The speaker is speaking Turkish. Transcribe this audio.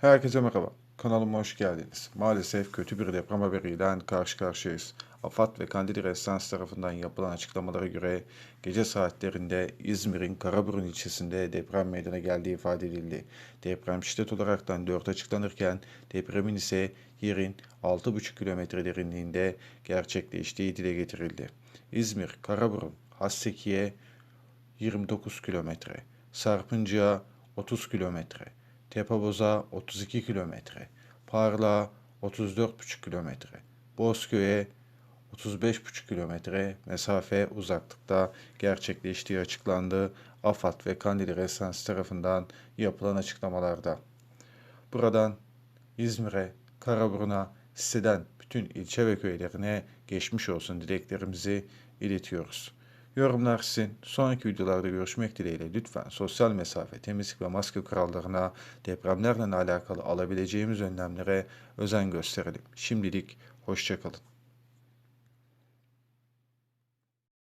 Herkese merhaba. Kanalıma hoş geldiniz. Maalesef kötü bir deprem haberiyle karşı karşıyayız. AFAD ve Kandili Restans tarafından yapılan açıklamalara göre gece saatlerinde İzmir'in Karaburun ilçesinde deprem meydana geldiği ifade edildi. Deprem şiddet olaraktan 4 açıklanırken depremin ise yerin 6,5 kilometre derinliğinde gerçekleştiği dile getirildi. İzmir, Karaburun, Hassekiye 29 kilometre, Sarpıncı'ya 30 kilometre, Tepeboz'a 32 kilometre, Parla 34,5 kilometre, Bozköy'e 35,5 kilometre mesafe uzaklıkta gerçekleştiği açıklandı. AFAD ve Kandili Resans tarafından yapılan açıklamalarda. Buradan İzmir'e, Karaburun'a, siteden bütün ilçe ve köylerine geçmiş olsun dileklerimizi iletiyoruz. Yorumlar sizin. Sonraki videolarda görüşmek dileğiyle lütfen sosyal mesafe, temizlik ve maske kurallarına, depremlerle alakalı alabileceğimiz önlemlere özen gösterelim. Şimdilik hoşçakalın.